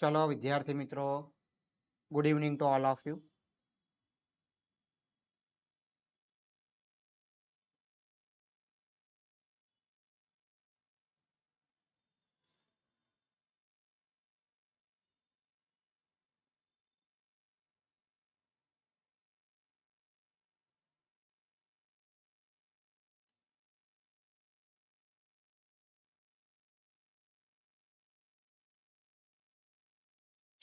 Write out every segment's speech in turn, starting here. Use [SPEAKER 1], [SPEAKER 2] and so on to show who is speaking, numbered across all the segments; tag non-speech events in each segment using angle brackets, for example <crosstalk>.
[SPEAKER 1] ચલો વિદ્યાર્થી મિત્રો good evening to all of you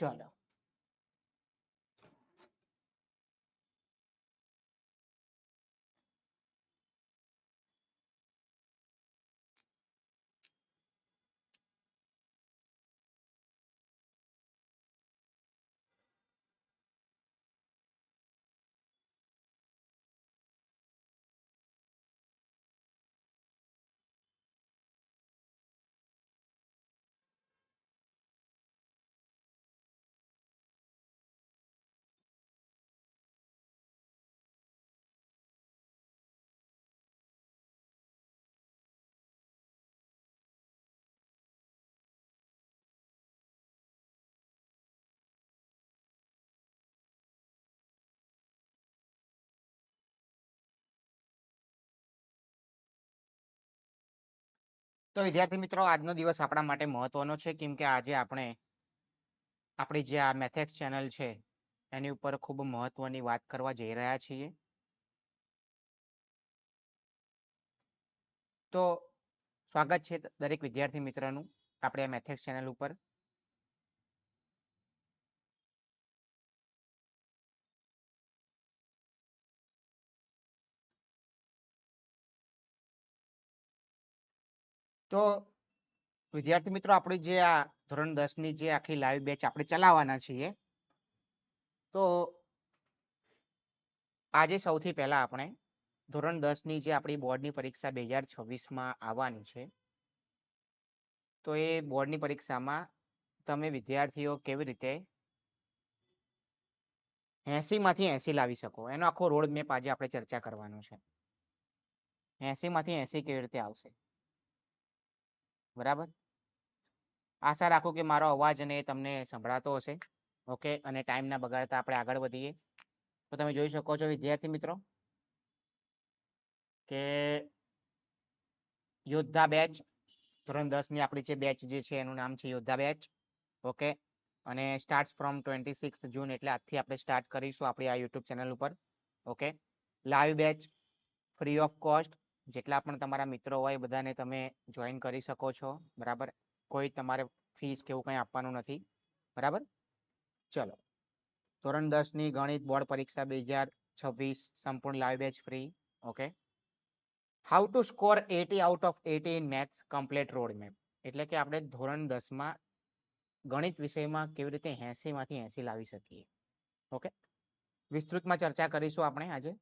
[SPEAKER 1] ચલો તો વિદ્યાર્થી મિત્રો, આજનો દિવસ આપણા માટે મહત્વનો છે. કેમ કે આજે આપણે, આપણી જે આ મેથેક્સ ચેનલ છે, એની ઉપર ખૂબ મહત્વની વાત કરવા જઈ રહ્યા છીએ. તો સ્વાગત છે દરેક વિદ્યાર્થી મિત્રનું, આપણે આ મેથેક્સ ચેનલ ઉપર. તો વિદ્યાર્થી મિત્રો, આપણી જે આ ધોરણ દસની જે આખી લાઈવ બેચ આપણે ચલાવવાના છીએ, તો આજે સૌથી પહેલા આપણે ધોરણ દસની જે આપણી બોર્ડની પરીક્ષા બે હજાર છવ્વીસમાં આવવાની છે, તો એ બોર્ડની પરીક્ષામાં તમે વિદ્યાર્થીઓ કેવી રીતે એસી માંથી એસી લાવી શકો? એનો આખો રોડ મેપ આજે આપણે ચર્ચા કરવાનો છે. એસી માંથી એસી કેવી રીતે આવશે? બરાબર? આશા રાખું કે મારો અવાજ અને તમને સંભળાતો હશે. ઓકે, અને ટાઈમ ના બગાડતા આપણે આગળ વધીએ. તો તમે જોઈ શકો છો, વિદ્યાર્થી મિત્રો, કે યોદ્ધા બેચ, ધોરણ દસની આપણી જે બેચ જે છે, એનું નામ છે યોદ્ધા બેચ. ઓકે, અને start from twenty six June એટલે આજથી આપણે સ્ટાર્ટ કરીશું આપણી આ યુટ્યુબ ચેનલ ઉપર. Okay live batch free of cost જેટલા પણ તમારા મિત્રો હોય બધાને તમે જોઈન કરી શકો છો, બરાબર? કોઈ તમારે ફીસ કે એવું કંઈ આપવાનું નથી, બરાબર? ચલો. ધોરણ દસની ગણિત બોર્ડ પરીક્ષા બે હજાર છવ્વીસ, સંપૂર્ણ live batch free okay how to score eighty out of eighty in maths complete road map એટલે કે આપણે ધોરણ દસમાં ગણિત વિષયમાં કેવી રીતે એંસીમાંથી એંસી લાવી શકીએ ઓકે વિસ્તૃતમાં ચર્ચા કરીશું આપણે આજે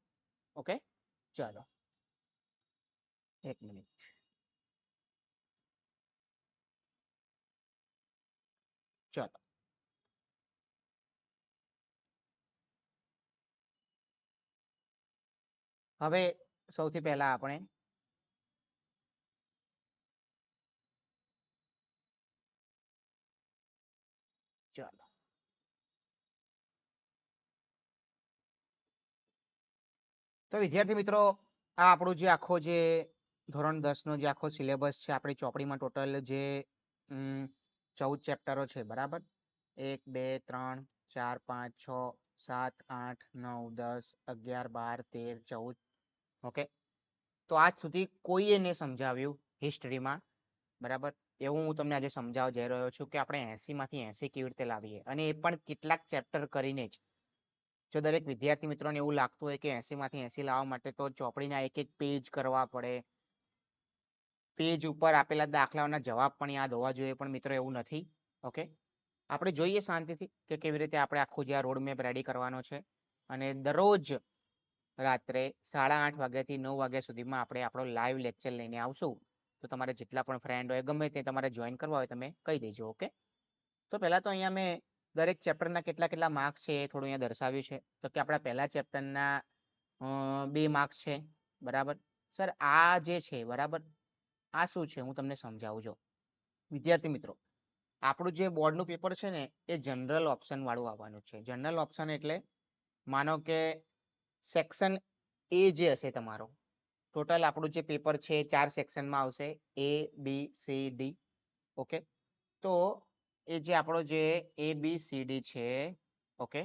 [SPEAKER 1] ઓકે ચલો. એક મિનિટ ચાલો હવે સૌથી પહેલા આપણે ચાલો. તો વિદ્યાર્થી મિત્રો, આ આપણું જે આખો જે ધોરણ દસ નો જે આખો સિલેબસ છે, આપણી ચોપડીમાં ટોટલ જે ચૌદ ચેપ્ટરો છે, બરાબર? એક, બે, ત્રણ, ચાર, પાંચ, છ, સાત, આઠ, નવ, દસ, અગિયાર, બાર, તેર, ચૌદ, ઓકે? તો આજ સુધી કોઈએ ને સમજાવ્યું હિસ્ટ્રીમાં બરાબર? એવું હું તમને આજે સમજાવવા જઈ રહ્યો છું કે આપણે એસી માંથી એસી કેવી રીતે લાવીએ અને એ પણ કેટલાક ચેપ્ટર કરીને જ. જો દરેક વિદ્યાર્થી મિત્રોને એવું લાગતું હોય કે એસી માંથી એસી લાવવા માટે તો ચોપડીના એક એક પેજ કરવા પડે પેજ ઉપર આપેલા દાખલાઓના જવાબ પણ યાદ હોવા જોઈએ પણ મિત્રો એવું નથી, ઓકે? આપણે જોઈએ શાંતિથી કે કેવી રીતે આપણે આખું જે આ રોડ મેપ રેડી કરવાનો છે અને દરરોજ રાત્રે સાડા આઠ વાગ્યાથી નવ વાગ્યા સુધીમાં આપણે આપણો લાઈવ લેક્ચર લઈને આવશું. તો તમારે જેટલા પણ ફ્રેન્ડ હોય, ગમે તે તમારે જોઈન કરવા હોય તમે કહી દેજો, ઓકે? તો પહેલા તો અહીંયા મેં દરેક ચેપ્ટરના કેટલા કેટલા માર્ક્સ છે એ થોડું અહીંયા દર્શાવ્યું છે. તો કે આપણા પહેલા ચેપ્ટરના બે માર્ક્સ છે, બરાબર? સર આ જે છે, બરાબર? આ શું છે? હું તમને સમજાવું છું. વિદ્યાર્થી મિત્રો, આપણું જે બોર્ડનું પેપર છે ને, એ જનરલ ઓપ્શન વાળું આવવાનું છે. જનરલ ઓપ્શન એટલે માનો કે સેક્શન એ જે હશે તમારો, ટોટલ આપણું જે પેપર છે ચાર સેક્શનમાં આવશે. A, B, C, D, okay? તો એ જે આપણો જે એ, બી, સી, ડી છે, ઓકે?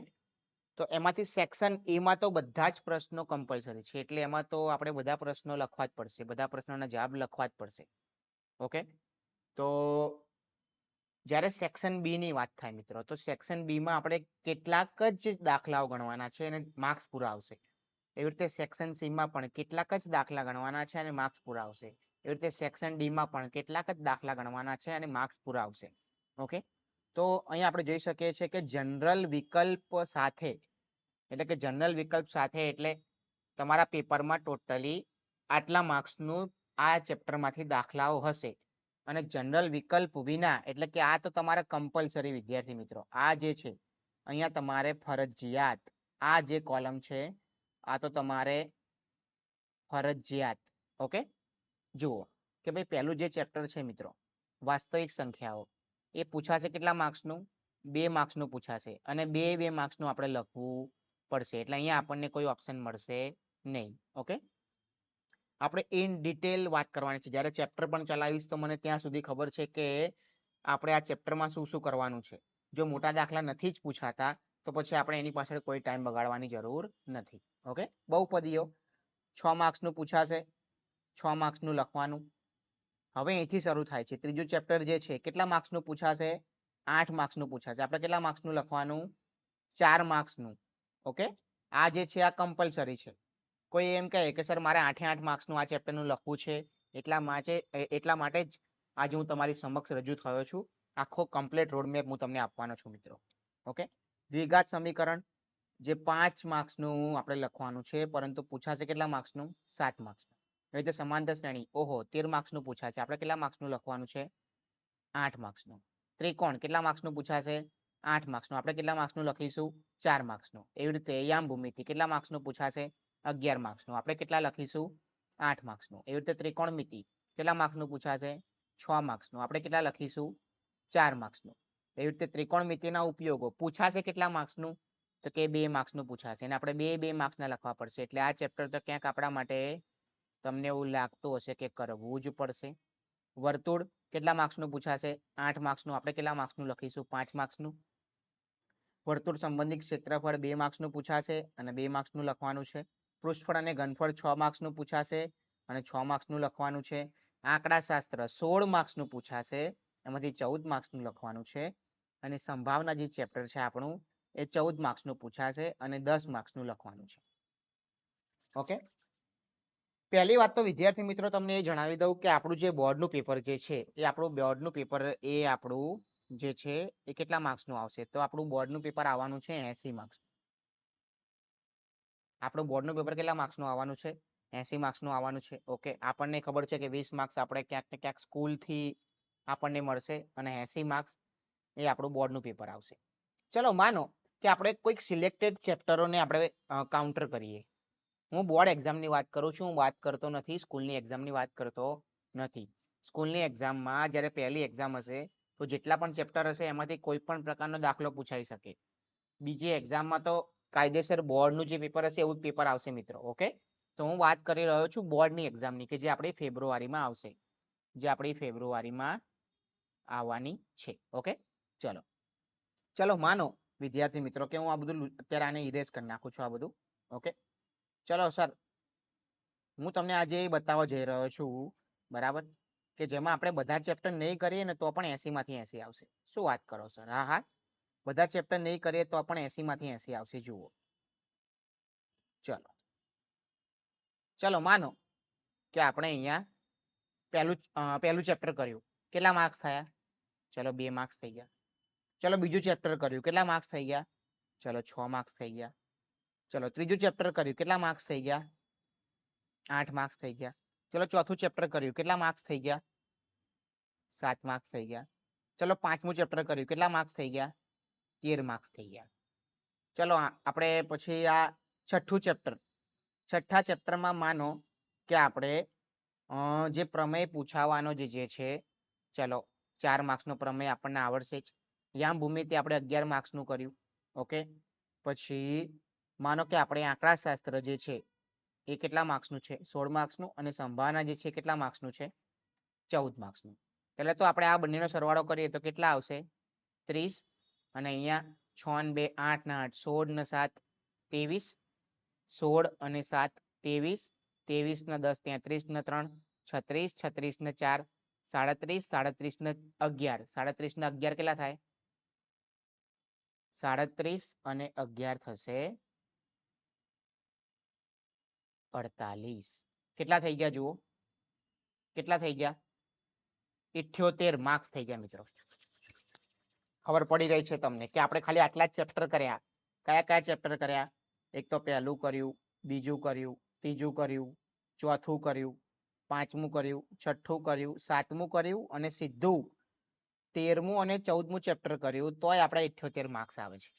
[SPEAKER 1] તો એમાંથી સેક્શન એમાં તો બધા જ પ્રશ્નો કમ્પલસરી છે. એટલે એમાં તો આપણે બધા પ્રશ્નો લખવા જ પડશે. બધા પ્રશ્નોના જવાબ લખવા જ પડશે. ઓકે? તો જ્યારે સેક્શન બી ની વાત થાય મિત્રો, તો સેક્શન બી માં આપણે કેટલાક જ દાખલાઓ ગણવાના છે અને માર્ક્સ પૂરા આવશે. એવી રીતે સેક્શન સી માં પણ કેટલાક જ દાખલા ગણવાના છે અને માર્ક્સ પૂરા આવશે. એવી રીતે સેક્શન ડી માં પણ કેટલાક જ દાખલા ગણવાના છે અને માર્ક્સ પૂરા આવશે. ઓકે? તો અહીંયા આપણે જોઈ શકીએ છીએ કે જનરલ વિકલ્પ સાથે, એટલે કે જનરલ વિકલ્પ સાથે એટલે તમારા પેપરમાં ટોટલી આટલા માર્ક્સનું આ ચેપ્ટરમાંથી દાખલાઓ હશે. અને જનરલ વિકલ્પ વિના, એટલે કે આ તો તમારા કમ્પલસરી વિદ્યાર્થી મિત્રો, આ જે છે, અહીંયા તમારે ફરજિયાત, આ જે કોલમ છે, આ તો તમારે ફરજિયાત, ઓકે? જુઓ કે ભાઈ પહેલું જે ચેપ્ટર છે મિત્રો, વાસ્તવિક સંખ્યાઓ એ પૂછાશે કેટલા માર્ક્સનું? બે માર્ક્સનું પૂછાશે. અને બે બે માર્ક્સનું આપણે લખવું પડશે. એટલે અહીંયા આપણને કોઈ ઓપ્શન મળશે નહીં. ઓકે આપણે ઇન ડિટેલ વાત કરવાની છે. જ્યારે ચેપ્ટર પણ ચલાવીશ તો મને ત્યાં સુધી ખબર છે કે આપણે આ ચેપ્ટરમાં શું શું કરવાનું છે. જો મોટા દાખલા નથી જ પૂછાતા, તો પછી આપણે એની પાછળ કોઈ ટાઈમ બગાડવાની જરૂર નથી. ઓકે બહુપદીઓ. છ માર્ક્સનું પૂછાશે. છ માર્ક્સનું લખવાનું. હવે અહીંથી શરૂ થાય છે. ત્રીજું ચેપ્ટર જે છે, કેટલા માર્ક્સનું પૂછાશે? આઠ માર્ક્સનું પૂછાશે. આપણે કેટલા માર્ક્સનું લખવાનું? ચાર માર્ક્સનું ઓકે આ જે છે, આ કમ્પલસરી છે. કોઈ એમ કહે કે, સર, મારે આઠે આઠ માર્ક્સનું આ ચેપ્ટરનું લખવું છે. એટલા માટે એટલા માટે જ આજે હું તમારી સમક્ષ રજૂ થયો છું. આખો કમ્પ્લીટ રોડમેપ હું તમને આપવાનો છું, મિત્રો. ઓકે દ્વિઘાત સમીકરણ. જે પાંચ માર્ક્સનું આપણે લખવાનું છે, પરંતુ પૂછાશે કેટલા માર્ક્સનું સાત માર્ક્સનું એવી રીતે સમાંતર શ્રેણી ઓહો, તેર માર્ક્સનું પૂછાશે. આપણે કેટલા માર્ક્સનું લખવાનું છે? આઠ માર્ક્સનું. ત્રિકોણ, કેટલા માર્ક્સનું પૂછાશે? આઠ માર્ક્સનું. આપણે કેટલા માર્ક્સનું લખીશું? ચાર માર્ક્સનું. એવી રીતે યામ ભૂમિતિ. કેટલા માર્ક્સનું પૂછાશે? અગિયાર માર્ક્સનું. આપણે કેટલા લખીશું? આઠ માર્ક્સનું. એવી રીતે ત્રિકોણમિતિ. કેટલા માર્ક્સનું પૂછાશે? છ માર્ક્સનું. આપણે કેટલા લખીશું? ચાર માર્ક્સનું. એવી રીતે ત્રિકોણમિતિના ઉપયોગો. પૂછાશે કેટલા માર્ક્સનું? તો કે બે માર્ક્સનું પૂછાશે. અને આપણે બે બે માર્ક્સના લખવા પડશે. એટલે આ ચેપ્ટર તો ક્યાંક આપણા માટે તમને એવું લાગતું હશે કે કરવું જ પડશે? વર્તુળ કેટલા માર્ક્સનું પૂછાશે? આઠ માર્ક્સનું? આપણે કેટલા માર્ક્સનું લખીશું? પાંચ માર્ક્સનું? વર્તુળ સંબંધિત ક્ષેત્રફળ બે માર્ક્સનું પૂછાશે અને બે માર્ક્સનું લખવાનું છે. પૃષ્ઠફળ અને ઘનફળ છ માર્ક્સનું પૂછાશે અને છ માર્ક્સનું લખવાનું છે. આંકડાશાસ્ત્ર સોળ માર્ક્સનું પૂછાશે, એમાંથી ચૌદ માર્ક્સનું લખવાનું છે. અને સંભાવના જે ચેપ્ટર છે આપણું, એ ચૌદ માર્ક્સનું પૂછાશે અને દસ માર્ક્સનું લખવાનું છે. ઓકે? પહેલી વાત તો વિદ્યાર્થી મિત્રો તમને એ જણાવી દઉં કે આપણું જે બોર્ડનું પેપર જે છે, એ આપણું બોર્ડનું પેપર એ આપણું જે છે, એ કેટલા માર્ક્સનું આવશે? તો આપણું બોર્ડનું પેપર આવવાનું છે એસી માર્ક્સ. આપણું બોર્ડનું પેપર કેટલા માર્ક્સનું આવવાનું છે? એસી માર્ક્સનું આવવાનું છે. ઓકે, આપણને ખબર છે કે વીસ માર્ક્સ આપણે ક્યાંક ને ક્યાંક સ્કૂલથી આપણને મળશે અને એસી માર્ક્સ એ આપણું બોર્ડનું પેપર આવશે. ચલો માનો કે આપણે કોઈક સિલેક્ટેડ ચેપ્ટરોને આપણે કાઉન્ટર કરીએ. હું બોર્ડ એક્ઝામની વાત કરું છું, હું વાત કરતો નથી સ્કૂલની એક્ઝામની વાત કરતો નથી. સ્કૂલની એક્ઝામમાં જ્યારે પહેલી એક્ઝામ હશે, તો જેટલા પણ ચેપ્ટર હશે, એમાંથી કોઈ પણ પ્રકારનો દાખલો પૂછાઈ શકે. બીજી એક્ઝામમાં તો કાયદેસર બોર્ડનું જે પેપર હશે, એવું પેપર આવશે મિત્રો ઓકે તો હું વાત કરી રહ્યો છું બોર્ડની એક્ઝામની કે જે આપણી ફેબ્રુઆરીમાં આવશે. જે આપણી ફેબ્રુઆરીમાં આવવાની છે ઓકે ચલો. ચલો, માનો, વિદ્યાર્થી મિત્રો, કે હું આ બધું અત્યારે આને ઇરેઝ કરી નાખું છું આ બધું ઓકે ચલો સર, હું તમને આજે એ બતાવવા જઈ રહ્યો છું, બરાબર? કે જેમાં આપણે બધા ચેપ્ટર નહીં કરીએ ને તો પણ એસી માંથી એસી આવશે. શું વાત કરો સર? હા હા. બધા ચેપ્ટર નહીં કરીએ તો પણ એસી માંથી એસી આવશે, જુઓ. ચલો. ચલો, માનો કે આપણે અહીંયા પહેલું પહેલું ચેપ્ટર કર્યું. કેટલા માર્ક્સ થયા? ચલો, બે માર્ક્સ થઈ ગયા. ચલો, બીજું ચેપ્ટર કર્યું. કેટલા માર્ક્સ થઈ ગયા? ચલો, છ માર્ક્સ થઈ ગયા. ચલો, ત્રીજું ચેપ્ટર કર્યું. કેટલા માર્ક્સ થઈ ગયા? આઠ માર્ક્સ થઈ ગયા. ચલો, ચોથું ચેપ્ટર કર્યું. કેટલા માર્ક્સ થઈ ગયા? સાત માર્ક્સ થઈ ગયા. ચલો, પાંચમું ચેપ્ટર કર્યું. કેટલા માર્ક્સ થઈ ગયા? તેર માર્ક્સ થઈ ગયા. ચલો આપણે પછી આ છઠ્ઠું ચેપ્ટર છઠ્ઠા ચેપ્ટરમાં માનો કે આપણે જે પ્રમેય પૂછાવાનો જે જે છે, ચલો, ચાર માર્ક્સનો પ્રમેય આપણને આવડશે જ. યામ ભૂમિતિ આપણે અગિયાર માર્ક્સનું કર્યું. ઓકે? પછી માનો કે આપણે આંકડા શાસ્ત્ર જે છે, એ કેટલા માર્ક્સનું છે? સોળ માર્ક્સનું અને સંભાવના જે છે કેટલા માર્ક્સનું છે? ચૌદ માર્ક્સનું. એટલે તો આપણે આ બંનેનો સરવાળો કરીએ તો કેટલા આવશે? ત્રીસ. અને અહીંયા છ ને બે, આઠ ને આઠ, સોળ ને સાત, ત્રેવીસ. સોળ અને સાત, ત્રેવીસ. ત્રેવીસ ને દસ, તેત્રીસ ને ત્રણ, છત્રીસ. છત્રીસ ને ચાર, સાડત્રીસ. સાડત્રીસ ને અગિયાર. સાડત્રીસ ને અગિયાર કેટલા થાય? સાડત્રીસ અને અગિયાર થશે અડતાલીસ. કેટલા થઈ ગયા જુઓ? કેટલા થઈ ગયા? ઇઠ્યોતેર માર્ક્સ થઈ ગયા મિત્રો. ખબર પડી રહી છે તમને કે આપણે ખાલી આટલા ચેપ્ટર કર્યા. કયા કયા ચેપ્ટર કર્યા? એક તો પહેલું કર્યું, બીજું કર્યું, ત્રીજું કર્યું, ચોથું કર્યું, પાંચમું કર્યું, છઠ્ઠું કર્યું, સાતમું કર્યું અને સીધું તેરમું અને ચૌદમું ચેપ્ટર કર્યું. તોય આપણા ઇઠ્યોતેર માર્ક્સ આવે છે.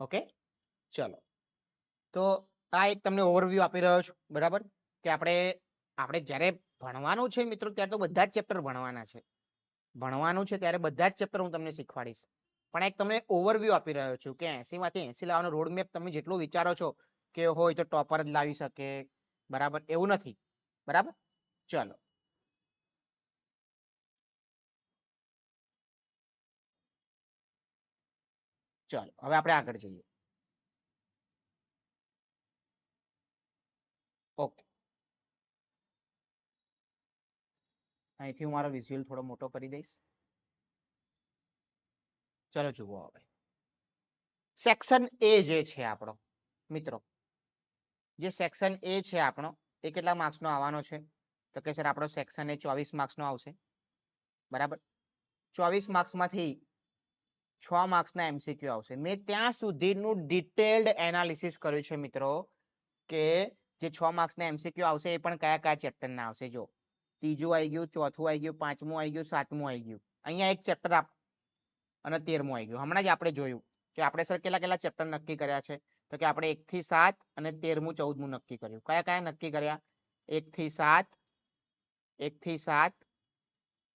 [SPEAKER 1] ઓકે? ચલો. તો આ એક તમને ઓવરવ્યૂ આપી રહ્યો છું, બરાબર? કે આપણે આપણે જ્યારે ભણવાનું છે મિત્રો, ત્યારે તો બધા જ ચેપ્ટર ભણવાના છે. ભણવાનું છે ત્યારે બધા જ ચેપ્ટર હું તમને શીખવાડીશ. પણ એક તમને ઓવરવ્યૂ આપી રહ્યો છું કે એસી માંથી એસી લાવવાનો રોડ મેપ તમે જેટલું વિચારો છો કે હોય તો ટોપર જ લાવી શકે, બરાબર? એવું નથી, બરાબર? ચલો. ચલો, હવે આપણે આગળ જઈએ ઓકે અહીંથી હું મારો વિઝ્યુઅલ થોડો મોટો કરી દઈશ. ચલો જુઓ હવે. સેક્શન એ જે છે આપણો, મિત્રો. જે સેક્શન એ છે આપણો, એ કેટલા માર્ક્સનો આવવાનો છે? તો કે સર આપણો સેક્શન એ ચોવીસ માર્ક્સ નો આવશે. બરાબર? ચોવીસ માર્ક્સમાંથી છ માર્ક્સ ના એમસીક્યુ આવશે. મેં ત્યાં સુધીનું ડિટેલ્ડ એનાલિસિસ કર્યું છે, મિત્રો, કે જે છ માર્ક્સના એમસીક્યુ આવશે, એ પણ કયા કયા ચેપ્ટર ના આવશે જો ત્રીજું આવી ગયું, ચોથું આવી ગયું, પાંચમું આવી ગયું, સાતમું આવી ગયું. અહીંયા એક ચેપ્ટર આપ અને તેરમું આવી ગયું. હમણાં જ આપણે જોયું કે આપણે સર કેટલા કેટલા ચેપ્ટર નક્કી કર્યા છે. તો કે આપણે એક થી સાત અને તેરમું, ચૌદમું નક્કી કર્યું. કયા કયા નક્કી કર્યા? એક થી સાત એક થી સાત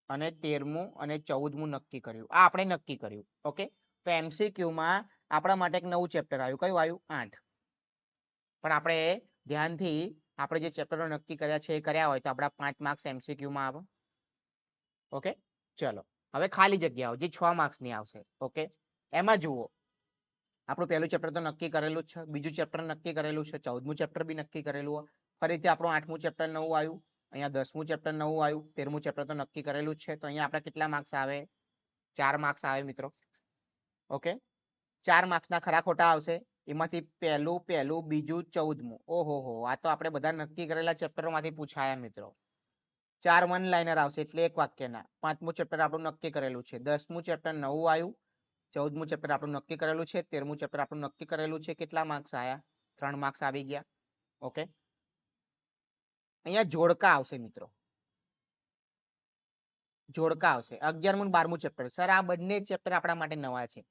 [SPEAKER 1] અને તેરમું અને ચૌદમું નક્કી કર્યું. આ આપણે નક્કી કર્યું. ઓકે? તો એમસીક્યુમાં આપણા માટે એક નવું ચેપ્ટર આવ્યું. કયું આવ્યું? આઠ. પણ આપણે ધ્યાનથી આપણે જે ચેપ્ટરો નક્કી કર્યા છે એ કર્યા હોય તો આપણા પાંચ માર્ક્સ એમસીક્યુ માં આવે. ઓકે ચલો. હવે ખાલી જગ્યાઓ, જે છ માર્ક્સની આવશે. ઓકે એમાં જુઓ. આપણું પહેલું ચેપ્ટર તો નક્કી કરેલું છે. બીજું ચેપ્ટર નક્કી કરેલું છે. ચૌદમું ચેપ્ટર બી નક્કી કરેલું ફરીથી આપણું આઠમું ચેપ્ટર નવું આવ્યું. અહીંયા દસમું ચેપ્ટર નવું આવ્યું. તેરમું ચેપ્ટર તો નક્કી કરેલું છે. તો અહીંયા આપણે કેટલા માર્ક્સ આવે? ચાર માર્ક્સ આવે મિત્રો. ઓકે ચાર માર્ક્સ ના ખરા ખોટા આવશે. એમાંથી પહેલું પહેલું, બીજું, ચૌદમું. ઓહો આ તો આપણે બધા નક્કી કરેલા ચેપ્ટરોમાંથી પૂછાયા મિત્રો. ચાર વન લાઇનર આવશે એટલે એક વાક્યના. પાંચમું ચેપ્ટર આપણું નક્કી કરેલું છે. દસમું ચેપ્ટર નવું આવ્યું. ચૌદમું ચેપ્ટર આપણું નક્કી કરેલું છે. તેરમું ચેપ્ટર આપણું નક્કી કરેલું છે. કેટલા માર્ક્સ આયા? ત્રણ માર્ક્સ આવી ગયા. ઓકે? અહીંયા જોડકા આવશે મિત્રો. જોડકા આવશે. અગિયારમું બારમું ચેપ્ટર. સર, આ બંને ચેપ્ટર આપણા માટે નવા છે.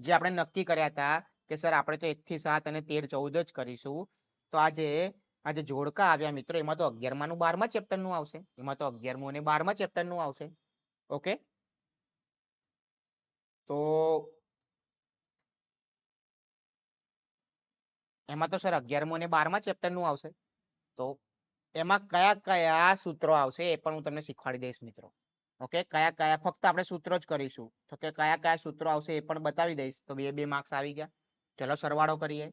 [SPEAKER 1] જે આપણે નક્કી કર્યા હતા કે, સર, આપણે તો એક થી સાત અને તેર ચૌદ જ કરીશું. તો આજે આજે જોડકા આવ્યા મિત્રો. એમાં તો અગિયારમા નું બારમા ચેપ્ટરનું આવશે. એમાં તો અગિયારમું અને બારમા ચેપ્ટરનું આવશે. ઓકે? તો એમાં તો, સર, અગિયારમું અને બારમા ચેપ્ટરનું આવશે. તો એમાં કયા કયા સૂત્રો આવશે એ પણ હું તમને શીખવાડી દઈશ મિત્રો. ઓકે? કયા કયા, ફક્ત આપણે સૂત્રો જ કરીશું. તો કે કયા કયા સૂત્રો આવશે એ પણ બતાવી દઈશ. તો બે બે માર્ક્સ આવી ગયા. ચલો સરવાળો કરીએ.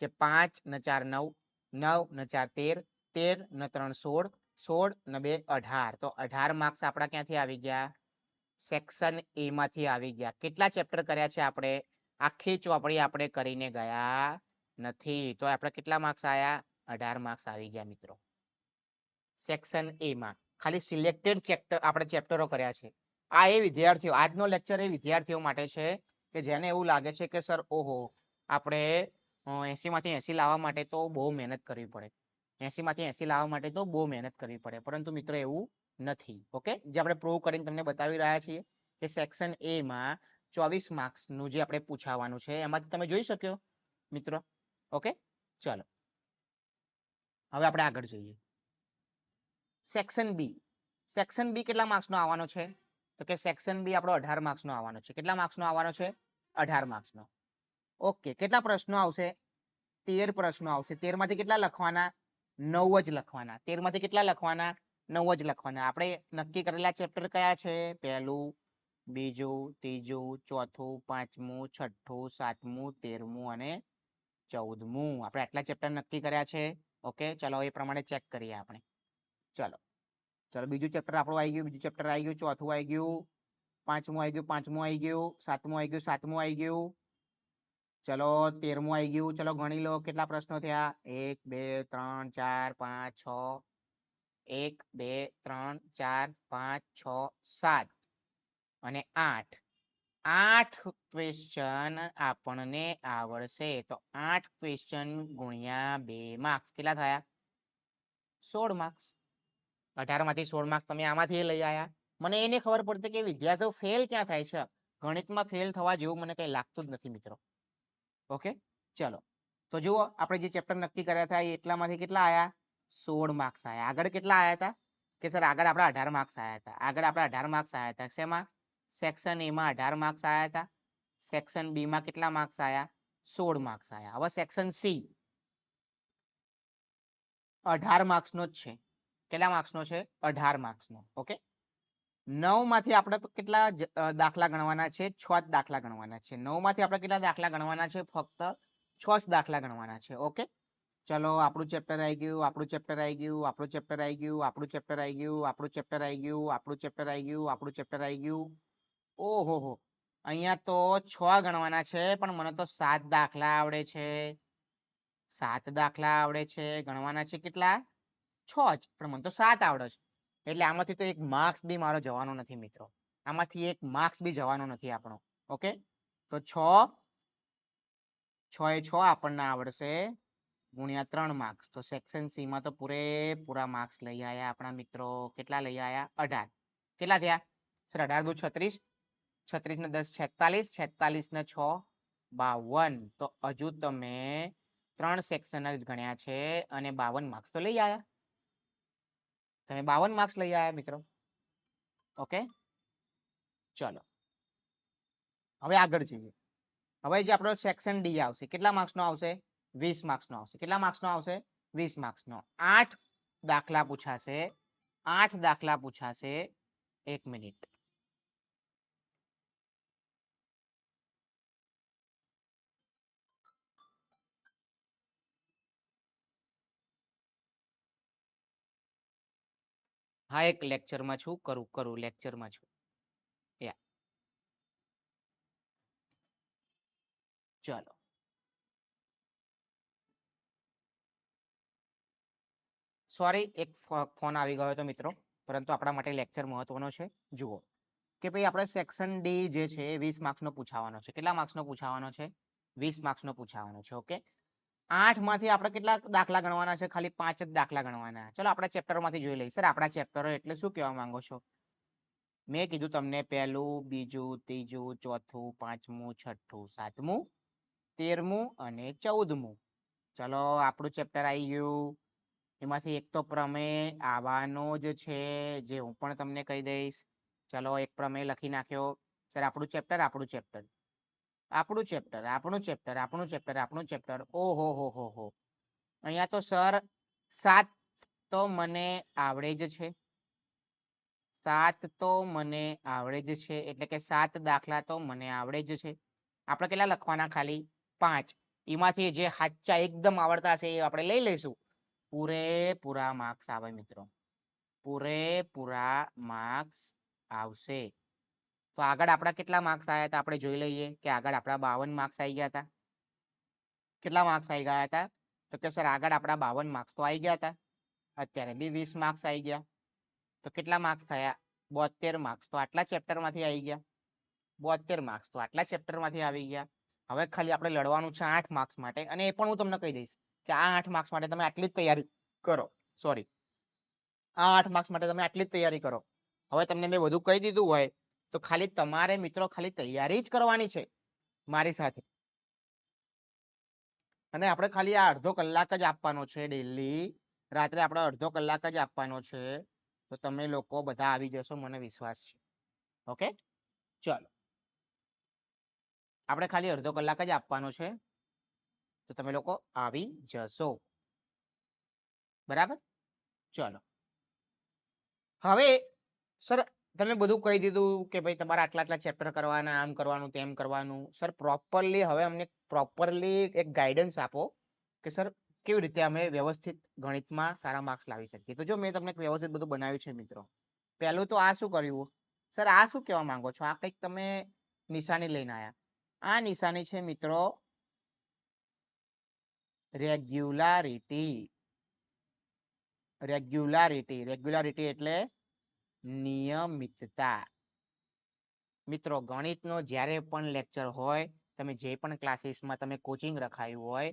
[SPEAKER 1] કે પાંચ ને ચાર નવ નવ ને ચાર તેર તેર ને ત્રણ સોળ સોળ ને બે અઢાર. તો અઢાર માર્ક્સ આપણા ક્યાંથી આવી ગયા? સેક્શન એ માંથી આવી ગયા. કેટલા ચેપ્ટર કર્યા છે આપણે? આખી ચોપડી આપણે કરીને ગયા નથી. તો આપણે કેટલા માર્ક્સ આયા? અઢાર માર્ક્સ આવી ગયા મિત્રો. સેક્શન એ માં. ખાલી સિલેક્ટેડ ચેપ્ટર આપણે ચેપ્ટરો કર્યા છે. આ એ વિદ્યાર્થીઓ, આજનો લેક્ચર એ વિદ્યાર્થીઓ માટે છે કે જેને એવું લાગે છે કે, સર, ઓહો આપણે એસી માંથી એસી લાવવા માટે તો બહુ મહેનત કરવી પડે. એસી માંથી એસી લાવવા માટે તો બહુ મહેનત કરવી પડે. પરંતુ મિત્રો એવું નથી, ઓકે? જે આપણે પ્રૂવ કરીને તમને બતાવી રહ્યા છીએ કે સેક્શન એ માં ચોવીસ માર્ક્સનું જે આપણે પૂછાવાનું છે, એમાંથી તમે જોઈ શક્યો, મિત્રો? ઓકે? ચાલો. હવે આપણે આગળ જઈએ. સેક્શન બી સેક્શન બી કેટલા માર્ક્સનો આવવાનો છે? તો કે સેક્શન બી આપણો અઢાર માર્ક્સનો આવવાનો છે. કેટલા માર્ક્સનો આવવાનો છે? અઢાર માર્ક્સનો ઓકે, કેટલા પ્રશ્નો આવશે? તેર પ્રશ્નો આવશે. તેરમાંથી કેટલા લખવાના? નવ જ લખવાના. તેરમાંથી કેટલા લખવાના? નવ જ લખવાના. આપણે નક્કી કરેલા ચેપ્ટર કયા છે? પહેલું, બીજું, ત્રીજું, ચોથું, પાંચમું, છઠ્ઠું, સાતમું, તેરમું અને ચૌદમું. આપણે આટલા ચેપ્ટર નક્કી કર્યા છે. ઓકે, ચલો એ પ્રમાણે ચેક કરીએ આપણે. ચલો. ચલો, બીજું ચેપ્ટર આપણું આવી ગયું. બીજું ચેપ્ટર આવી ગયું. ચોથું આવી ગયું. પાંચમું આવી ગયું. પાંચમું આવી ગયું. સાતમું આવી ગયું. સાતમું આવી ગયું. ચલો તેરમું આવી ગયું. ચલો ગણી લો કેટલા પ્રશ્નો થયા? એક, બે, ત્રણ, ચાર, પાંચ, છ. એક, બે, ત્રણ, ચાર, પાંચ, છ, સાત. અને આઠ. આઠ ક્વેશ્ચન આપણને આવડશે. તો આઠ ક્વેશ્ચન ગુણ્યા બે માર્ક્સ કેટલા થયા? સોળ માર્ક્સ અઢારમાંથી સોળ માર્ક્સ તમે આમાંથી લઈ આવ્યા મને એને ખબર પડતી કે વિદ્યાર્થીઓ ફેલ ક્યાં થાય છે? ગણિતમાં ફેલ થવા જેવું મને કઈ લાગતું જ નથી, મિત્રો. ઓકે? ચલો. તો જુઓ, આપણે જે ચેપ્ટર નક્કી કર્યા હતા એટલામાંથી કેટલા આયા? સોળ માર્ક્સ આયા. આગળ કેટલા આયા હતા? કે સર આગળ આપણા અઢાર માર્ક્સ આયા હતા. આગળ આપણા અઢાર માર્ક્સ આયા હતા. શેમાં? સેક્શન એમાં અઢાર માર્ક્સ આયા હતા. સેક્શન બી માં કેટલા માર્ક્સ આયા? સોળ માર્ક્સ આયા. હવે સેક્શન સી અઢાર માર્ક્સ નો જ છે. કેટલા માર્ક્સ નો છે? અઢાર માર્ક્સ નો. ઓકે? નવમાંથી આપણે કેટલા દાખલા ગણવાના છે? છ જ દાખલા ગણવાના છે. નવમાંથી આપણે કેટલા દાખલા ગણવાના છે? ફક્ત છ જ દાખલા ગણવાના છે. ઓકે? ચલો, આપણું ચેપ્ટર આવી ગયું, આપણું ચેપ્ટર આવી ગયું, આપણું ચેપ્ટર આવી ગયું, આપણું ચેપ્ટર આવી ગયું, આપણું ચેપ્ટર આવી ગયું, આપણું ચેપ્ટર આવી ગયું, આપણું ચેપ્ટર આવી ગયું. ઓહો હો અહીંયા તો છ ગણવાના છે, પણ મને તો સાત દાખલા આવડે છે. સાત દાખલા આવડે છે. ગણવાના છે કેટલા? છ જ, પણ મને તો સાત આવડે છે. એટલે આમાંથી તો એક માર્ક્સ બી મારો જવાનો નથી મિત્રો. આમાંથી એક માર્ક્સ બી જવાનો નથી આપણો. ઓકે તો છ છ એ છ આપણને આવડશે ગુણ્યા ત્રણ માર્ક્સ તો સેક્શન સી માં તો પૂરેપૂરા માર્ક્સ લઈ આવ્યા આપણા મિત્રો. કેટલા લઈ આયા? અઢાર. કેટલા થયા? સર, અઢાર દુ છત્રીસ. છત્રીસ ને દસ છેતાલીસ. છેતાલીસ ને છ, બાવન. તો હજુ તમે ત્રણ સેક્શન જ ગણ્યા છે અને બાવન માર્ક્સ તો લઈ આયા. તમે બાવન માર્ક્સ લઈ આયા મિત્રો. ઓકે ચલો. હવે આગળ જઈએ. હવે જે આપણો સેક્શન ડી આવશે, કેટલા માર્ક્સ નો આવશે? વીસ માર્ક્સ નો આવશે. કેટલા માર્ક્સ નો આવશે? વીસ માર્ક્સ નો. આઠ દાખલા પૂછાશે. આઠ દાખલા પૂછાશે. એક મિનિટ. હા, એક લેક્ચરમાં છું, કરું કરું લેક્ચરમાં છું. યા. ચલો. સોરી, એક ફોન આવી ગયો હતો મિત્રો, પરંતુ આપણા માટે લેક્ચર મહત્વનો છે. જુઓ. કે ભાઈ આપણે સેક્શન ડી જે છે એ વીસ માર્ક્સનો પૂછાવાનો છે. કેટલા માર્ક્સનો પૂછાવાનો છે? વીસ માર્ક્સનો પૂછાવાનો છે, ઓકે? આઠમાંથી આપણે કેટલા દાખલા ગણવાના છે? ખાલી પાંચ જ દાખલા ગણવાના ચલો આપણા ચેપ્ટરમાંથી જોઈ લઈએ. સર, આપણા ચેપ્ટરો એટલે શું કહેવા માંગો છો? મેં કીધું તમને પહેલું, બીજું, ત્રીજું, ચોથું, પાંચમું, છઠ્ઠું, સાતમું, તેરમું અને ચૌદમું. ચલો, આપણું ચેપ્ટર આવી ગયું. એમાંથી એક તો પ્રમેય આવવાનો જ છે, જે હું પણ તમને કહી દઈશ. ચલો, એક પ્રમેય લખી નાખ્યો. સર, આપણું ચેપ્ટર આપણું ચેપ્ટર. આપણું ચેપ્ટર આપણું ચેપ્ટર આપણું ચેપ્ટર આપણું ચેપ્ટર ઓહો, હો હો હો. અહીંયા તો સર સાત તો મને આવડે જ છે. સાત તો મને આવડે જ છે, એટલે કે સાત દાખલા તો મને આવડે જ છે. આપણે કેટલા લખવાના ખાલી? પાંચ. એમાંથી જે સાચા એકદમ આવડતા હશે એ આપણે લઈ લઈશું. પૂરેપૂરા માર્ક્સ આવે મિત્રો. પૂરેપૂરા માર્ક્સ આવશે. તો આગળ આપણા કેટલા માર્ક્સ આવ્યા હતા આપણે જોઈ લઈએ કે આગળ આપણા બાવન માર્ક્સ આવી ગયા હતા કેટલા માર્ક્સ આવી ગયા હતા તો કે સર આગળ આપણા બાવન માર્ક્સ તો આવી ગયા હતા અત્યારે બી વીસ માર્ક્સ આવી ગયા. તો કેટલા માર્ક્સ થયા? બોતેર માર્ક્સ તો આટલા ચેપ્ટરમાંથી આવી ગયા. બોતેર માર્ક્સ તો આટલા ચેપ્ટરમાંથી આવી ગયા. હવે ખાલી આપણે લડવાનું છે આઠ માર્ક્સ માટે. અને એ પણ હું તમને કહી દઈશ કે આ આઠ માર્ક્સ માટે તમે આટલી જ તૈયારી કરો. સોરી આ આઠ માર્ક્સ માટે તમે આટલી જ તૈયારી કરો. હવે તમને મેં બધું કહી દીધું હોય તો ખાલી તમારે મિત્રો ખાલી તૈયારી જ કરવાની છે, મારી સાથે. અને આપણે ખાલી આ અડધો કલાક જ આપવાનો છે ડેલી રાત્રે આપણે અડધો કલાક જ આપવાનો છે, તો તમે લોકો બધા આવી જશો, મને વિશ્વાસ છે. ઓકે? ચલો. આપણે ખાલી અડધો કલાક જ આપવાનો છે, તો તમે લોકો આવી જશો. બરાબર? ચલો. હવે, સર તમે બધું કહી દીધું કે ભાઈ તમારે આટલા આટલા ચેપ્ટર કરવાના, આમ કરવાનું, તેમ કરવાનું. સર પ્રોપરલી હવે અમને પ્રોપરલી એક ગાઈડન્સ આપો કે સર કેવી રીતે અમે વ્યવસ્થિત ગણિતમાં સારા માર્ક્સ લાવી શકીએ. તો જો મેં તમને વ્યવસ્થિત બધું બનાવ્યું છે મિત્રો, પહેલું તો આ શું કર્યું? સર આ શું કહેવા માંગો છો? આ કંઈક તમે નિશાની લઈને આવ્યા આ નિશાની છે મિત્રો રેગ્યુલારિટી રેગ્યુલારિટી રેગ્યુલારિટી એટલે નિયમિતતા. મિત્રો, ગણિતનો જ્યારે પણ લેક્ચર હોય, તમે જે પણ ક્લાસીસમાં તમે કોચિંગ રખાયું હોય,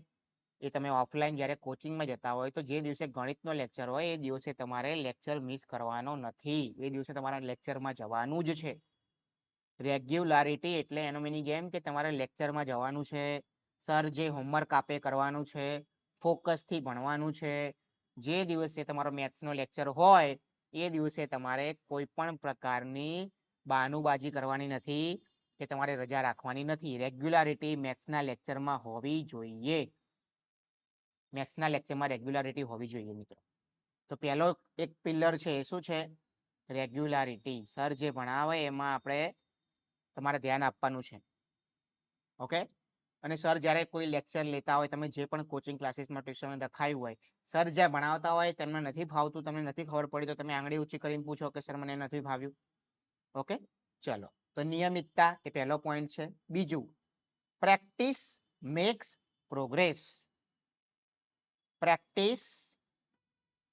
[SPEAKER 1] એ તમે ઓફલાઈન જ્યારે કોચિંગમાં જતા હોય, તો જે દિવસે ગણિતનો લેક્ચર હોય, એ દિવસે તમારે લેક્ચર મિસ કરવાનો નથી. એ દિવસે તમારા લેક્ચરમાં જવાનું જ છે. રેગ્યુલારિટી એટલે એનો મિનિંગ એમ કે તમારે લેક્ચરમાં જવાનું છે, સર જે હોમવર્ક આપે કરવાનું છે ફોકસથી ભણવાનું છે. જે દિવસે તમારો મેથ્સનો લેક્ચર હોય એ દિવસે તમારે કોઈ પણ પ્રકારની બાનુબાજી કરવાની નથી કે તમારે રજા રાખવાની નથી. રેગ્યુલારિટી મેથ્સના લેક્ચરમાં હોવી જોઈએ. મેથ્સના લેક્ચરમાં રેગ્યુલારિટી હોવી જોઈએ મિત્રો. તો પહેલો એક પિલર છે એ શું છે? રેગ્યુલારિટી સર જે ભણાવે એમાં આપણે તમારે ધ્યાન આપવાનું છે. ઓકે અને સર જ્યારે કોઈ લેક્ચર લેતા હોય, તમે જે પણ કોચિંગ ક્લાસીસમાં ટ્યુશન રખાયું હોય સર, જ્યાં ભણાવતા હોય તેમને નથી ભાવતું તમને નથી ખબર પડી તો તમે આંગળી ઊંચી કરીને પૂછો કે, સર, મને નથી ભાવ્યું ઓકે? ચલો. તો નિયમિતતા એ પહેલો પોઈન્ટ છે. બીજું, પ્રેક્ટિસ મેક્સ પ્રોગ્રેસ. પ્રેક્ટિસ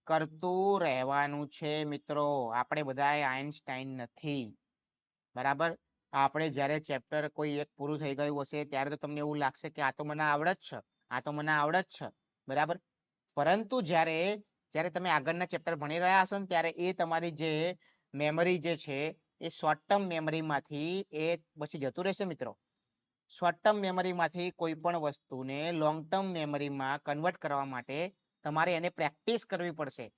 [SPEAKER 1] કરતું રહેવાનું છે, મિત્રો. આપણે બધા આઈન્સ્ટાઈન નથી. બરાબર? આપણે જ્યારે ચેપ્ટર કોઈ એક પૂરું થઈ ગયું હશે, ત્યારે તો તમને એવું લાગશે કે, આ તો મને આવડે જ છે. આ તો મને આવડે જ છે. બરાબર? પરંતુ જ્યારે જ્યારે તમે આગળના ચેપ્ટર ભણી રહ્યા હશો ને, ત્યારે એ તમારી જે મેમરી જે છે, એ શોર્ટ ટર્મ મેમરીમાંથી એ પછી જતું રહેશે મિત્રો. શોર્ટ ટર્મ મેમરીમાંથી કોઈ પણ વસ્તુને લોંગ ટર્મ મેમરીમાં કન્વર્ટ કરવા માટે તમારે એને પ્રેક્ટિસ કરવી પડશે.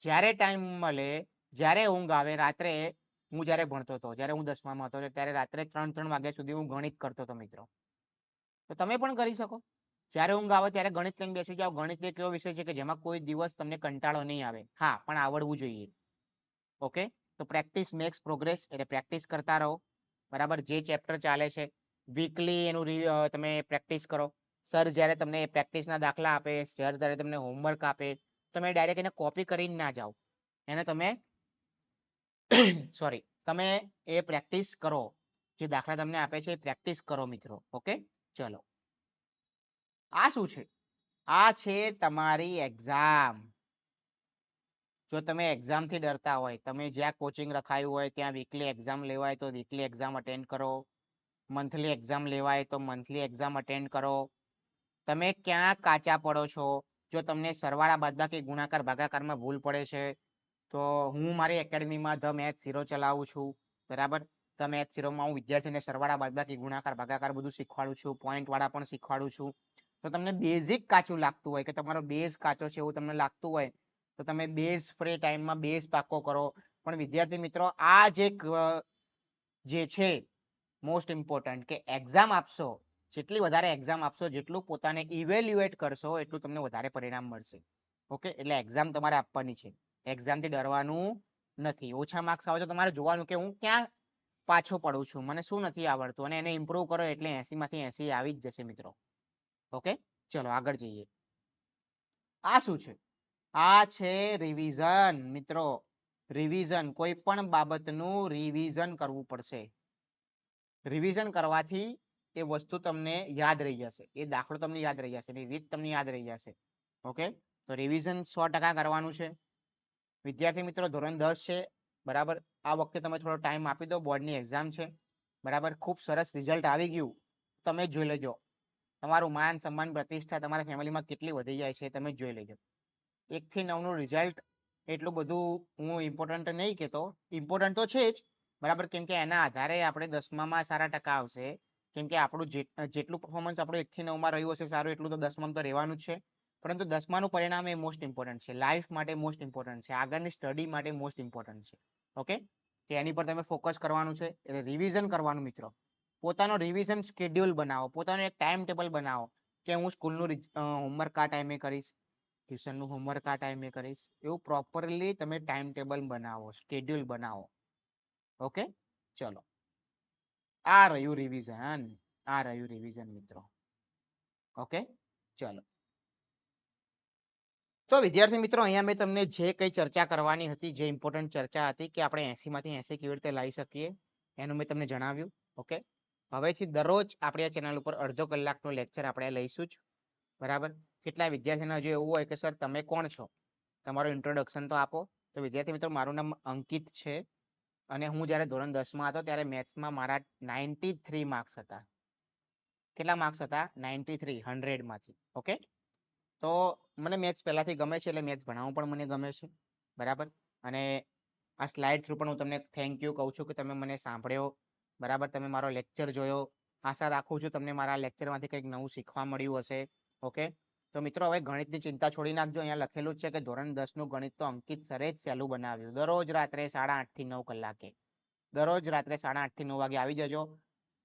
[SPEAKER 1] જ્યારે ટાઈમ મળે, જ્યારે ઊંઘ આવે, રાત્રે હું જ્યારે ભણતો હતો, જ્યારે હું દસમામાં હતો, ત્યારે રાત્રે ત્રણ ત્રણ વાગ્યા સુધી હું ગણિત કરતો હતો મિત્રો. તો તમે પણ કરી શકો. જ્યારે ઊંઘ આવે ત્યારે ગણિત લઈને બેસી જાઓ. ગણિત એક એવો વિષય છે કે જેમાં કોઈ દિવસ તમને કંટાળો નહીં આવે. હા, પણ આવડવું જોઈએ. ઓકે? તો પ્રેક્ટિસ મેક્સ પ્રોગ્રેસ એટલે પ્રેક્ટિસ કરતા રહો. બરાબર? જે ચેપ્ટર ચાલે છે વીકલી એનું તમે પ્રેક્ટિસ કરો. સર જ્યારે તમને પ્રેક્ટિસના દાખલા આપે સર જ્યારે તમને હોમવર્ક આપે, તમે ડાયરેક્ટ એને કોપી કરીને ના જાઓ. એને તમે <coughs> સોરી તમે એ પ્રેક્ટિસ કરો. જે દાખલા તમને આપે છે એ પ્રેક્ટિસ કરો મિત્રો. ઓકે? ચલો. આ શું છે? આ છે તમારી એક્ઝામ જો તમે exam થી ડરતા હોય, તમે જ્યાં કોચિંગ રખાયું હોય, ત્યાં વીકલી એક્ઝામ લેવાય તો વીકલી એક્ઝામ અટેન્ડ કરો. મંથલી એક્ઝામ લેવાય તો મંથલી એક્ઝામ અટેન્ડ કરો. તમે ક્યાં કાચા પડો છો? જો તમને સરવાળા બાદબાકી ગુણાકાર ભાગાકારમાં ભૂલ પડે છે, તો હું મારી એકેડમીમાં ધ મેથ ઝીરો ચલાવું છું. બરાબર? ધ મેથ ઝીરોમાં હું વિદ્યાર્થીને સરવાળા બાદબાકી ગુણાકાર ભાગાકાર બધું શીખવાડું છું પોઈન્ટ વાળા પણ શીખવાડું છું. તો તમને બેઝિક કાચું લાગતું હોય કે તમારો બેઝ કાચો છે એવું તમને લાગતું હોય, તો તમે બેઝ ફ્રી ટાઈમમાં બેઝ પાકો કરો. પણ વિદ્યાર્થી મિત્રો, આ જે જે છે મોસ્ટ ઇમ્પોર્ટન્ટ કે એક્ઝામ આપશો, જેટલી વધારે એક્ઝામ આપશો, જેટલું પોતાને ઇવેલ્યુએટ કરશો, એટલું તમને વધારે પરિણામ મળશે. ઓકે એટલે એક્ઝામ તમારે આપવાની છે. એક્ઝામથી ડરવાનું નથી. ઓછા માર્ક્સ આવે તો તમારે જોવાનું કે હું ક્યાં પાછો પડું છું. મને શું નથી આવડતું? અને એને ઇમ્પ્રુવ કરો એટલે એસી માંથી એસી આવી જ જશે મિત્રો. ઓકે? ચલો, આગળ જઈએ. આ શું છે? આ છે રિવિઝન મિત્રો. રિવિઝન કોઈ પણ બાબતનું રિવિઝન કરવું પડશે. રિવિઝન કરવાથી એ વસ્તુ તમને યાદ રહી જશે. એ દાખલો તમને યાદ રહી જશે એની રીત તમને યાદ રહી જશે. ઓકે? તો રિવિઝન સો ટકા કરવાનું છે. વિદ્યાર્થી મિત્રો, ધોરણ દસ છે. બરાબર? આ વખતે તમે થોડો ટાઈમ આપી દો. બોર્ડની એક્ઝામ છે. બરાબર? ખૂબ સરસ રિઝલ્ટ આવી ગયું. તમે જોઈ લેજો. તમારું માન, સન્માન, પ્રતિષ્ઠા તમારા ફેમિલીમાં કેટલી વધી જાય છે તમે જોઈ લેજો. એક થી નવનું રિઝલ્ટ એટલું બધું હું ઇમ્પોર્ટન્ટ નહીં કહેતો ઇમ્પોર્ટન્ટ તો છે જ, બરાબર? કેમ કે એના આધારે આપણે દસમામાં સારા ટકા આવશે. કેમ કે આપણું જેટલું પરફોર્મન્સ આપણું એક થી નવ રહ્યું હશે સારું, એટલું તો દસમામાં તો રહેવાનું જ છે. પરંતુ દસમાનું પરિણામ એ મોસ્ટ ઇમ્પોર્ટન્ટ છે. લાઈફ માટે મોસ્ટ ઇમ્પોર્ટન્ટ છે. આગળની સ્ટડી માટે મોસ્ટ ઇમ્પોર્ટન્ટ છે. ઓકે કે એની પર તમે ફોકસ કરવાનું છે. એટલે રિવિઝન કરવાનું મિત્રો. પોતાનો રિવિઝન શેડ્યુલ બનાવો, પોતાનો એક ટાઈમ ટેબલ બનાવો કે હું સ્કૂલનું હોમવર્ક આ ટાઈમે કરીશ ટ્યુશનનું હોમવર્ક આ ટાઈમે કરીશ, એવું પ્રોપરલી તમે ટાઈમ ટેબલ બનાવો શેડ્યુલ બનાવો. ઓકે ચલો. આ રહ્યું રિવિઝન આ રહ્યું રિવિઝન મિત્રો. ઓકે ચલો. તો વિદ્યાર્થી મિત્રો, અહીંયા મેં તમને જે કઈ ચર્ચા કરવાની હતી, જે ઇમ્પોર્ટન્ટ ચર્ચા હતી કે આપણે એસી માંથી એસી કેવી રીતે લાવી શકીએ, એનું મેં તમને જણાવ્યું. ઓકે હવેથી દરરોજ આપણે આ ચેનલ ઉપર અડધો કલાકનો લેક્ચર આપણે લઈશું જ. બરાબર? કેટલા વિદ્યાર્થીને હજુ એવું હોય કે, સર, તમે કોણ છો? તમારું ઇન્ટ્રોડક્શન તો આપો. તો વિદ્યાર્થી મિત્રો, મારું નામ અંકિત છે અને હું જ્યારે ધોરણ દસમાં હતો ત્યારે મેથ્સમાં મારા નાઇન્ટી થ્રી માર્ક્સ હતા. કેટલા માર્ક્સ હતા? નાઇન્ટી થ્રી હંડ્રેડમાંથી ઓકે? તો મને મેથ્સ પહેલાંથી ગમે છે એટલે મેથ્સ ભણાવવું પણ મને ગમે છે. બરાબર? અને આ સ્લાઇડ થ્રુ પણ હું તમને થેન્ક યુ કહું છું કે તમે મને સાંભળ્યો. બરાબર? તમે મારો લેક્ચર જોયો. આશા રાખું છું તમને મારા લેક્ચરમાંથી કંઈક નવું શીખવા મળ્યું હશે. ઓકે? તો મિત્રો, હવે ગણિતની ચિંતા છોડી નાખજો. અહીંયા લખેલું છે કે ધોરણ દસનું ગણિત તો અંકિત સરે જ સહેલું બનાવ્યું. દરરોજ રાત્રે સાડા આઠથી નવ કલાકે. દરરોજ રાત્રે સાડા આઠથી નવ વાગે આવી જજો.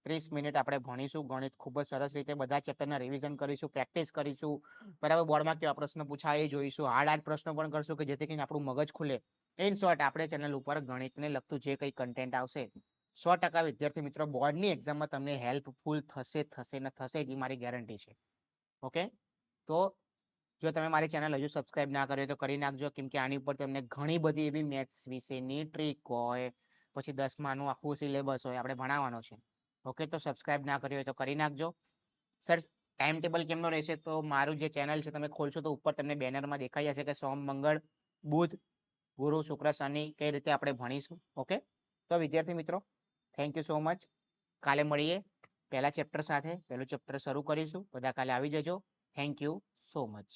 [SPEAKER 1] ત્રીસ મિનિટ આપણે ભણીશું. ગણિત ખૂબ જ સરસ રીતે બધા ચેપ્ટરના રિવિઝન કરીશું પ્રેક્ટિસ કરીશું. બરાબર? બોર્ડમાં કેવા પ્રશ્ન પૂછાય એ જોઈશું. હાર્ડ હાર્ડ પ્રશ્નો પણ કરશું કે જેથી કરીને આપણું મગજ ખુલે. ઇન શોર્ટ આપણે ચેનલ ઉપર ગણિતને લગતું જે કંઈ કન્ટેન્ટ આવશે. સો ટકા વિદ્યાર્થી મિત્રો, બોર્ડની એક્ઝામમાં તમને હેલ્પફુલ થશે થશે ને થશે જ એ મારી ગેરંટી છે. ઓકે? તો જો તમે મારી ચેનલ હજુ સબસ્ક્રાઇબ ના કરી તો કરી નાખજો, કેમ કે આની ઉપર તમને ઘણી બધી એવી મેથ્સ વિશેની ટ્રીક હોય, પછી દસમાનું આખું સિલેબસ હોય, આપણે ભણાવવાનો છે. ઓકે? તો સબસ્ક્રાઇબ ના કરી હોય તો કરી નાખજો. સર ટાઈમ ટેબલ કેમનો રહેશે? તો મારું જે ચેનલ છે, તમે ખોલશો તો ઉપર તમને બેનરમાં દેખાઈ જશે કે સોમ, મંગળ, બુધ, ગુરુ, શુક્ર, શનિ કઈ રીતે આપણે ભણીશું. ઓકે? તો વિદ્યાર્થી મિત્રો થેન્ક યુ સો મચ કાલે મળીએ પહેલા ચેપ્ટર સાથે, પહેલું ચેપ્ટર શરૂ કરીશું. બધા કાલે આવી જજો. Thank you so much